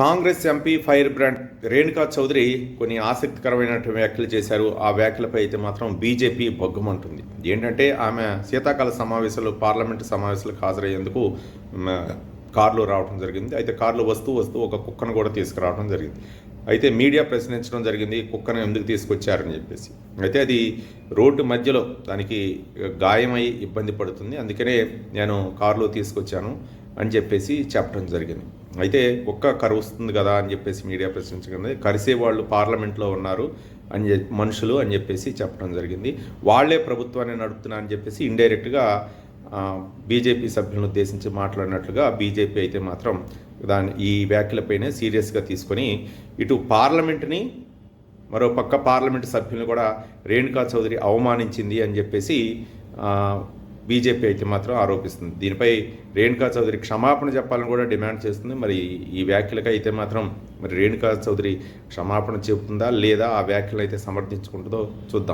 Congress MP fire brand Renuka Chowdhury కొన్ని ఆసక్తికరమైనటువంటి వ్యాఖ్యలు చేశారు. ఆ వ్యాఖ్యలపై అయితే మాత్రం బీజేపీ బొగ్గమంటుంది ఏంటంటే ఆమె శీతాకాల సమావేశాలు పార్లమెంటు సమావేశాలకు హాజరయ్యేందుకు కారులో రావడం జరిగింది. అయితే కారులో వస్తూ వస్తూ ఒక కుక్కను కూడా తీసుకురావడం జరిగింది. అయితే మీడియా ప్రశ్నించడం జరిగింది కుక్కను ఎందుకు తీసుకొచ్చారని చెప్పేసి. అయితే అది రోడ్డు మధ్యలో దానికి గాయమై ఇబ్బంది పడుతుంది. అందుకనే నేను కారులో తీసుకొచ్చాను. అని చెప్పేసి చెప్పడం జరిగింది. అయితే కుక్క కరుస్తుంది కదా అని చెప్పేసి మీడియా ప్రశ్నించగలిగింది కరిసే వాళ్ళు పార్లమెంట్లో ఉన్నారు అని చెప్పి మనుషులు అని చెప్పేసి చెప్పడం జరిగింది. వాళ్ళే ప్రభుత్వాన్ని నడుపుతున్నా అని చెప్పేసి ఇండైరెక్ట్గా బీజేపీ సభ్యులను ఉద్దేశించి మాట్లాడినట్లుగా బీజేపీ అయితే మాత్రం దాని ఈ వ్యాఖ్యలపైనే సీరియస్గా తీసుకొని ఇటు పార్లమెంట్ని మరో పక్క పార్లమెంట్ సభ్యులను కూడా రేణుకా చౌదరి అవమానించింది అని చెప్పేసి బీజేపీ అయితే మాత్రం ఆరోపిస్తుంది. దీనిపై రేణుకా చౌదరి క్షమాపణ చెప్పాలని కూడా డిమాండ్ చేస్తుంది. మరి ఈ వ్యాఖ్యలకు అయితే మాత్రం మరి రేణుకా చౌదరి క్షమాపణ చెబుతుందా లేదా ఆ వ్యాఖ్యలు అయితే సమర్థించుకుంటుందో చూద్దాం.